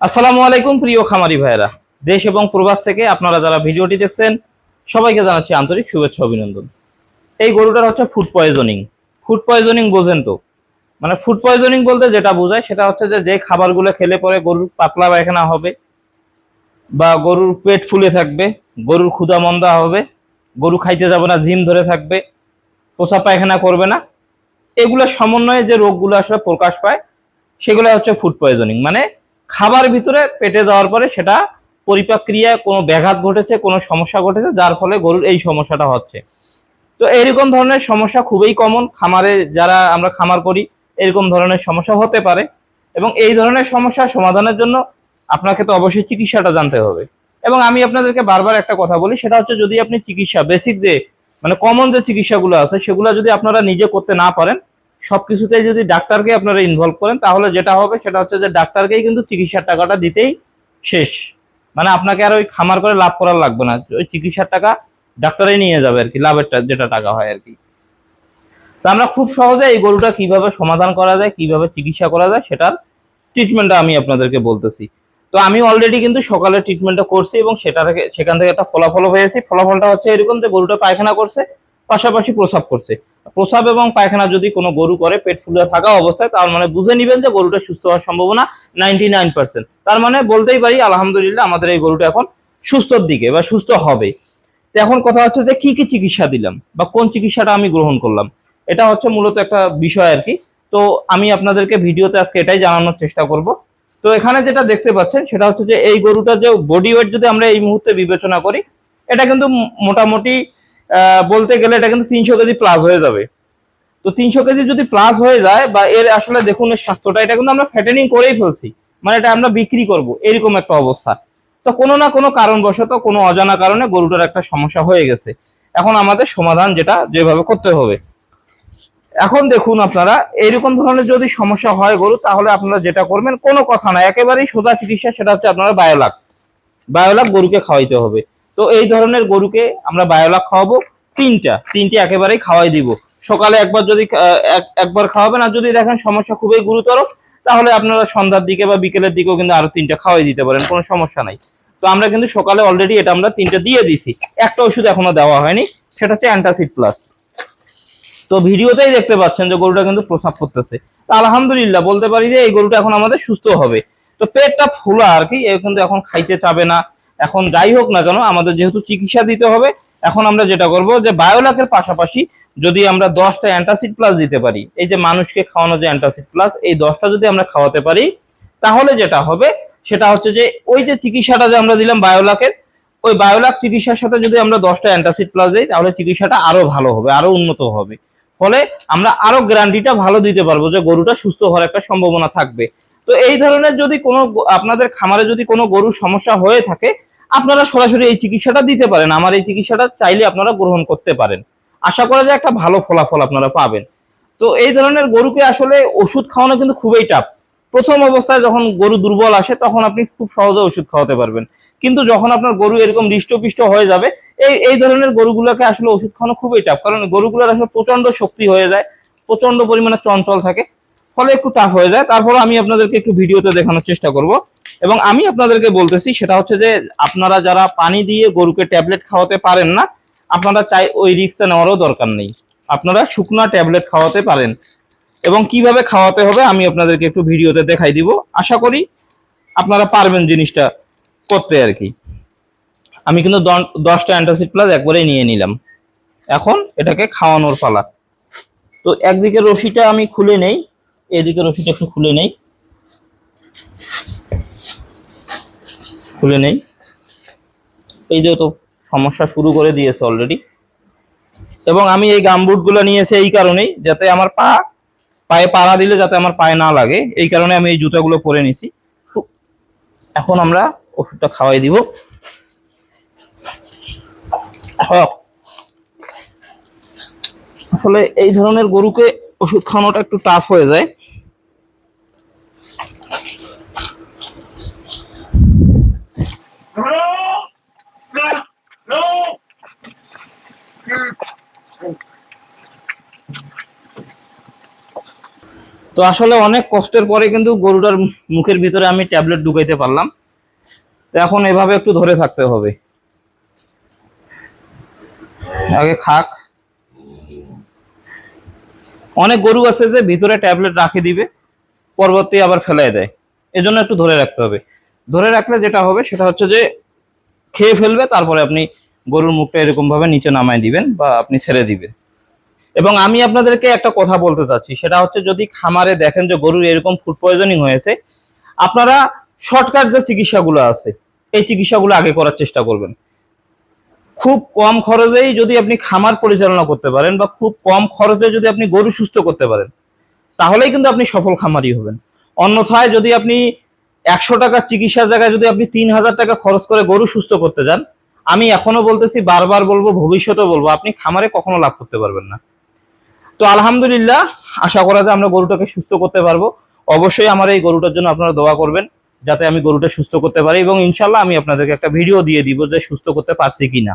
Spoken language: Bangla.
আসসালামু আলাইকুম প্রিয় খামারি ভাইরা দেশ এবং প্রবাস থেকে আপনারা যারা ভিডিওটি দেখছেন, সবাইকে জানাচ্ছি আন্তরিক শুভেচ্ছা অভিনন্দন। এই গরুটার হচ্ছে ফুড পয়জনিং ফুড পয়জনিং বোঝেন তো? মানে ফুড পয়জনিং বলতে যেটা বোঝায় সেটা হচ্ছে যে যে খাবারগুলো খেলে পরে গরুর পাতলা পায়খানা হবে, বা গরুর পেট ফুলে থাকবে, গরুর ক্ষুধা মন্দা হবে, গরু খাইতে যাবে না ঝিম ধরে থাকবে পোষা পায়খানা করবে না। এগুলোর সমন্বয়ে যে রোগগুলো আসলে প্রকাশ পায়, সেগুলো হচ্ছে ফুড পয়জনিং মানে খাবার ভিতরে পেটে যাওয়ার পরে সেটা পরিপাক্রিয়ায় কোনো ব্যাঘাত ঘটেছে, কোনো সমস্যা ঘটেছে, যার ফলে গরুর এই সমস্যাটা হচ্ছে। তো এরকম ধরনের সমস্যা খুবই কমন খামারে যারা আমরা খামার করি, এরকম ধরনের সমস্যা হতে পারে এবং এই ধরনের সমস্যা সমাধানের জন্য আপনাকে তো অবশ্যই চিকিৎসাটা জানতে হবে। এবং আমি আপনাদেরকে বারবার একটা কথা বলি, সেটা হচ্ছে যদি আপনি চিকিৎসা বেসিক যে মানে কমন যে চিকিৎসাগুলো আছে, সেগুলো যদি আপনারা নিজে করতে না পারেন সবকিছুতেই যদি ডাক্তারকে আপনারা ইনভলভ করেন, তাহলে যেটা হবে সেটা হচ্ছে যে ডাক্তারকেই কিন্তু চিকিৎসার টাকাটা দিতেই শেষ। মানে আপনাকে আর ওই খামার করে লাভ করার লাগবে না। ওই চিকিৎসার টাকা ডাক্তারই নিয়ে যাবে আর কি লাভের যেটা টাকা হয় আর কি। তো আমরা খুব সহজে এই গরুটা কীভাবে সমাধান করা যায়, কীভাবে চিকিৎসা করা যায়, সেটার ট্রিটমেন্টটা আমি আপনাদেরকে বলতেছি। তো আমি অলরেডি কিন্তু সকালে ট্রিটমেন্টটা করছি এবং সেটা থেকে সেখান থেকে একটা ফলাফল হয়েছে ফলাফলটা হচ্ছে এরকম যে গরুটা পায়খানা করছে পাশাপাশি প্রসাব করছে। প্রসাব এবং পায়খানা যদি কোনো গরু করে, পেট ফুলে থাকা অবস্থায়, তার মানে বুঝে নিবেন যে গরুটা সুস্থ হওয়ার সম্ভাবনা নাইনটি তার মানে বলতেই পারি, আলহামদুলিল্লাহ আমাদের এই গরুটা এখন সুস্থর দিকে বা সুস্থ হবে। তো এখন কথা হচ্ছে যে কি কি চিকিৎসা দিলাম বা কোন চিকিৎসাটা আমি গ্রহণ করলাম। এটা হচ্ছে মূলত একটা বিষয় আর কি। তো আমি আপনাদেরকে ভিডিওতে আজকে এটাই জানানোর চেষ্টা করব। তো এখানে যেটা দেখতে পাচ্ছেন, সেটা হচ্ছে যে এই গরুটার যে বডি ওয়েট যদি আমরা এই মুহূর্তে বিবেচনা করি, এটা কিন্তু মোটামুটি বলতে গেলে এটা কিন্তু তিনশো কেজি প্লাস হয়ে যাবে। তো তিনশো কেজি যদি প্লাস হয়ে যায় বা এর আসলে দেখুন স্বাস্থ্যটা, এটা কিন্তু আমরা ফ্যাটেনিং করেই ফেলছি। মানে এটা আমরা বিক্রি করব, এরকম একটা অবস্থা। তো কোনো না কোনো কারণবশত, কোনো অজানা কারণে গরুটার একটা সমস্যা হয়ে গেছে। এখন আমাদের সমাধান যেটা, যেভাবে করতে হবে। এখন দেখুন আপনারা এইরকম ধরনের যদি সমস্যা হয় গরু, তাহলে আপনারা যেটা করবেন, কোনো কথা না, একেবারেই সোজা চিকিৎসা, সেটা হচ্ছে আপনারা বায়োলাক। বায়োলাক গরুকে খাওয়াইতে হবে। তো এই ধরনের গরুকে আমরা বায়োলাক খাওয়াবো। তিনটা, তিনটে একেবারেই খাওয়াই দিব। সকালে একবার যদি একবার খাওয়াবেন। আর যদি দেখেন সমস্যা খুবই গুরুতর, তাহলে আপনারা সন্ধ্যার দিকে বা বিকেলের দিকেও কিন্তু আরও তিনটা খাওয়াই দিতে পারেন। কোনো সমস্যা নাই। তো আমরা কিন্তু সকালে অলরেডি এটা আমরা তিনটা দিয়ে দিছি। একটা ওষুধ এখনও দেওয়া হয়নি, সেটা হচ্ছে অ্যান্টাসিড প্লাস। তো ভিডিওতেই দেখতে পাচ্ছেন যে গরুটা কিন্তু প্রসাব করতেছে। তো আলহামদুলিল্লাহ বলতে পারি যে এই গরুটা এখন আমাদের সুস্থ হবে। তো পেটটা ফোলা আর কি কিন্তু এখন খাইতে চাবে না। এখন যাই হোক না কেন, আমাদের যেহেতু চিকিৎসা দিতে হবে, এখন আমরা যেটা করব যে বায়োলাকের পাশাপাশি যদি আমরা দশটা অ্যান্টাসিড প্লাস দিতে পারি, এই যে মানুষকে খাওয়ানো যে অ্যান্টাসিড প্লাস এই দশটা যদি আমরা খাওয়াতে পারি, তাহলে যেটা হবে সেটা হচ্ছে যে ওই যে চিকিৎসাটা যে আমরা দিলাম বায়োলাকের, ওই বায়োলাক চিকিৎসার সাথে যদি আমরা দশটা অ্যান্টাসিড প্লাস দিই, তাহলে চিকিৎসাটা আরও ভালো হবে, আরও উন্নত হবে। ফলে আমরা আরও গ্যারান্টিটা ভালো দিতে পারব যে গরুটা সুস্থ হওয়ার একটা সম্ভাবনা থাকবে। তো এই ধরনের যদি কোনো আপনাদের খামারে যদি কোনো গরুর সমস্যা হয়ে থাকে, আপনারা সরাসরি এই চিকিৎসাটা দিতে পারেন। আমার এই চিকিৎসাটা চাইলে আপনারা গ্রহণ করতে পারেন। আশা করা যায় একটা ভালো ফলাফল আপনারা পাবেন। তো এই ধরনের গরুকে আসলে ওষুধ খাওয়ানো কিন্তু খুবই টাফ প্রথম অবস্থায় যখন গরু দুর্বল আসে, তখন আপনি খুব সহজে ওষুধ খাওয়াতে পারবেন। কিন্তু যখন আপনার গরু এরকম হৃষ্টপিষ্ট হয়ে যাবে, এই এই ধরনের গরুগুলোকে আসলে ওষুধ খাওয়ানো খুবই টাফ কারণ গরুগুলোর আসলে প্রচণ্ড শক্তি হয়ে যায় প্রচণ্ড পরিমাণে চঞ্চল থাকে। ফলে একটু টাফ হয়ে যায়। তারপর আমি আপনাদেরকে একটু ভিডিওতে দেখানোর চেষ্টা করব। এবং আমি আপনাদেরকে বলতেছি, সেটা হচ্ছে যে আপনারা যারা পানি দিয়ে গরুকে ট্যাবলেট খাওয়াতে পারেন না, আপনারা চাই ওই রিক্সটা নেওয়ারও দরকার নেই। আপনারা শুকনা ট্যাবলেট খাওয়াতে পারেন। এবং কীভাবে খাওয়াতে হবে আমি আপনাদেরকে একটু ভিডিওতে দেখাই দিব। আশা করি আপনারা পারবেন জিনিসটা করতে আর কি। আমি কিন্তু দশটা অ্যান্টাসিড প্লাস একবারেই নিয়ে নিলাম। এখন এটাকে খাওয়ানোর পালা। তো একদিকে রশিটা আমি খুলে নেই। এদিকে রশিটা একটু খুলে নেই। খুলে নেই। এই যে তো সমস্যা শুরু করে দিয়েছে অলরেডি এবং আমি এই গামবুটগুলো নিয়েছি এই কারণেই যাতে আমার পা, পায়ে পাড়া দিলে যাতে আমার পায়ে না লাগে, এই কারণে আমি এই জুতাগুলো পরে নিছি। এখন আমরা ওষুধটা খাওয়াই দিব। আসলে এই ধরনের গরুকে ওষুধ খাওয়ানোটা একটু টাফ হয়ে যায়। তো আসলে অনেক কষ্টের পরে কিন্তু গরুটার মুখের ভিতরে আমি ট্যাবলেট ঢুকাইতে পারলাম। তো এখন এভাবে একটু ধরে থাকতে হবে। আগে খাক। অনেক গরু আছে যে ভিতরে ট্যাবলেট রাখে দিবে, পরবর্তী আবার ফেলাই দেয়। এজন্য একটু ধরে রাখতে হবে। ধরে রাখলে যেটা হবে সেটা হচ্ছে যে, খেয়ে ফেলবে, তারপরে আপনি গরুর মুখটা এরকম ভাবে নিচে নামায় দিবেন বা আপনি ছেড়ে দিবেন। এবং আমি আপনাদেরকে একটা কথা বলতে চাচ্ছি, সেটা হচ্ছে যদি খামারে দেখেন যে গরুর এরকম ফুড পয়জনিং হয়েছে, আপনারা শর্টকাট যে চিকিৎসাগুলো আছে, এই চিকিৎসাগুলো আগে করার চেষ্টা করবেন। খুব কম খরচেই যদি আপনি খামার পরিচালনা করতে পারেন বা খুব কম খরচে যদি আপনি গরু সুস্থ করতে পারেন, তাহলেই কিন্তু আপনি সফল খামারি হবেন। অন্যথায় যদি আপনি একশো টাকার চিকিৎসার জায়গায় যদি আপনি তিন হাজার টাকা খরচ করে গরু সুস্থ করতে যান, আমি এখনও বলতেছি, বারবার বলব ভবিষ্যতেও বলব, আপনি খামারে কখনো লাভ করতে পারবেন না। তো আলহামদুলিল্লাহ, আশা করা যায় আমরা গরুটাকে সুস্থ করতে পারব। অবশ্যই আমার এই গরুটার জন্য আপনারা দোয়া করবেন, যাতে আমি গরুটা সুস্থ করতে পারি এবং ইনশাল্লাহ আমি আপনাদেরকে একটা ভিডিও দিয়ে দিব যে সুস্থ করতে পারছি কিনা।